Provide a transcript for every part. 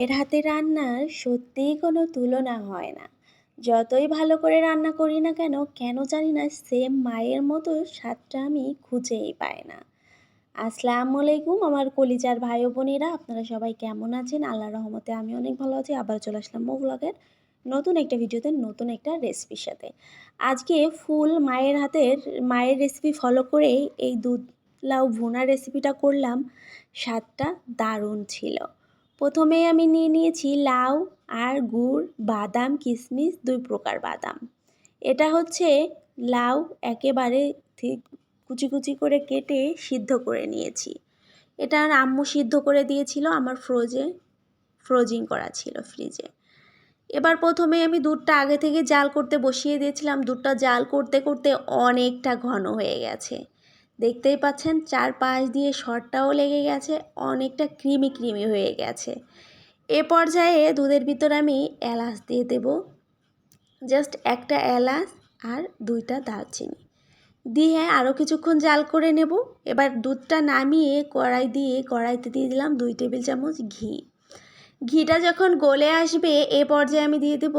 এর হাতে রান্নার সত্যিই কোনো তুলনা হয় না। যতই ভালো করে রান্না করি না কেন কেন জানি না সেম মায়ের মতো স্বাদটা আমি খুঁজেই পাই না। আসসালামু আলাইকুম আমার কলিজার ভাই বোনেরা, আপনারা সবাই কেমন আছেন? আল্লাহ রহমতে আমি অনেক ভালো আছি। আবার চলে আসলাম মো ব্লগের নতুন একটা ভিডিওতে নতুন একটা রেসিপির সাথে। আজকে ফুল মায়ের হাতের, মায়ের রেসিপি ফলো করে এই দুধ লাউ ভুনা রেসিপিটা করলাম। স্বাদটা দারুণ ছিল। প্রথমেই আমি নিয়ে নিয়েছি লাউ, আর গুড়, বাদাম কিশমিশ দুই প্রকার বাদাম। এটা হচ্ছে লাউ একেবারে কুচি কুচি করে কেটে সিদ্ধ করে নিয়েছি। এটা আম্মু সিদ্ধ করে দিয়েছিল, আমার ফ্রোজে ফ্রোজিং করা ছিল ফ্রিজে এবার প্রথমে আমি দুধটা আগে থেকে জাল করতে বসিয়ে দিয়েছিলাম। দুধটা জাল করতে করতে অনেকটা ঘন হয়ে গেছে। দেখতেই পাচ্ছেন চার পাশ দিয়ে শর্টটাও লেগে গেছে, অনেকটা ক্রিমি ক্রিমি হয়ে গেছে। এ পর্যায়ে দুধের ভিতর আমি এলাচ দিয়ে দেব। জাস্ট একটা এলাচ আর দুইটা দারচিনি। দিয়ে আরও কিছুক্ষণ জাল করে নেব। এবার দুধটা নামিয়ে কড়াই দিয়ে, কড়াইতে দিয়ে দিলাম দুই টেবিল চামচ ঘি। ঘিটা যখন গলে আসবে, এ পর্যায়ে আমি দিয়ে দেব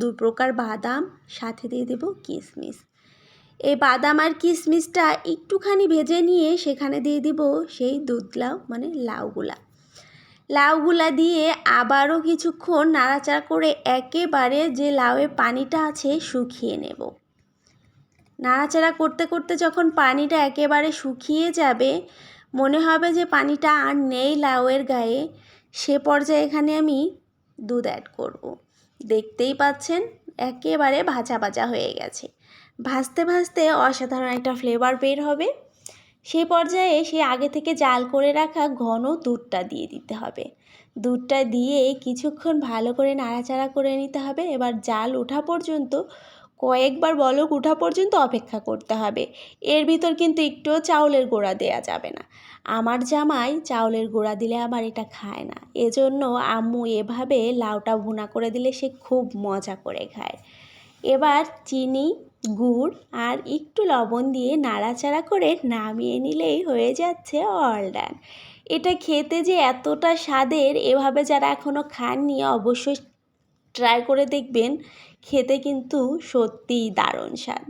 দু প্রকার বাদাম, সাথে দিয়ে দেব কিশমিশ এই বাদাম আর কিশমিশটা একটুখানি ভেজে নিয়ে সেখানে দিয়ে দিব সেই দুধ লাউ মানে লাউগুলা। লাউগুলা দিয়ে আবারও কিছুক্ষণ নাড়াচাড়া করে একেবারে যে লাউয়ের পানিটা আছে শুকিয়ে নেব। নাড়াচাড়া করতে করতে যখন পানিটা একেবারে শুকিয়ে যাবে, মনে হবে যে পানিটা আর নেই লাউয়ের গায়ে, সে পর্যায়ে এখানে আমি দুধ অ্যাড করব। দেখতেই পাচ্ছেন, একেবারে ভাজা ভাজা হয়ে গেছে। ভাজতে ভাজতে অসাধারণ একটা ফ্লেভার বের হবে। সেই পর্যায়ে সে আগে থেকে জাল করে রাখা ঘন দুধটা দিয়ে দিতে হবে। দুধটা দিয়ে কিছুক্ষণ ভালো করে নাড়াচাড়া করে নিতে হবে। এবার জাল ওঠা পর্যন্ত, কয়েকবার বলক ওঠা পর্যন্ত অপেক্ষা করতে হবে। এর ভিতর কিন্তু একটুও চাউলের গোড়া দেয়া যাবে না। আমার জামাই চাউলের গোড়া দিলে আবার এটা খায় না। এজন্য আম্মু এভাবে লাউটা ভুনা করে দিলে সে খুব মজা করে খায়। এবার চিনি, গুড় আর একটু লবণ দিয়ে নাড়াচাড়া করে নামিয়ে নিলেই হয়ে যাচ্ছে অলডান এটা খেতে যে এতটা স্বাদের এভাবে যারা এখনও খাননি অবশ্যই ট্রাই করে দেখবেন। খেতে কিন্তু সত্যিই দারুণ স্বাদ।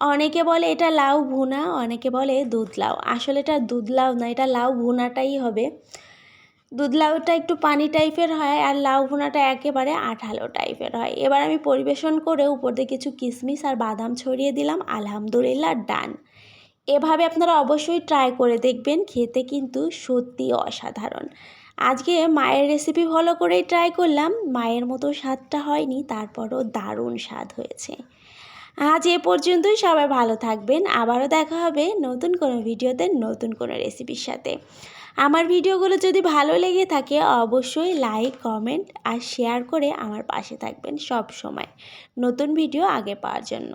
অনেকে বলে এটা লাউ ভুনা, অনেকে বলে দুধ লাউ। আসলে এটা দুধ লাউ না, এটা লাউ ভুনাটাই হবে। দুধ লাউটা একটু পানি টাইপের হয় আর লাউ ভুনাটা একেবারে আঠালো টাইপের হয়। এবার আমি পরিবেশন করে উপর দিয়ে কিছু কিশমিশ আর বাদাম ছড়িয়ে দিলাম। আলহামদুলিল্লাহ, ডান। এভাবে আপনারা অবশ্যই ট্রাই করে দেখবেন, খেতে কিন্তু সত্যি অসাধারণ। আজকে মায়ের রেসিপি ফলো করেই ট্রাই করলাম, মায়ের মতো স্বাদটা হয়নি, তারপরও দারুণ স্বাদ হয়েছে। আজ এ পর্যন্তই, সবাই ভালো থাকবেন। আবারও দেখা হবে নতুন কোনো ভিডিওতে, নতুন কোনো রেসিপির সাথে। আমার ভিডিওগুলো যদি ভালো লেগে থাকে, অবশ্যই লাইক, কমেন্ট আর শেয়ার করে আমার পাশে থাকবেন সব সময় নতুন ভিডিও আগে পাওয়ার জন্য।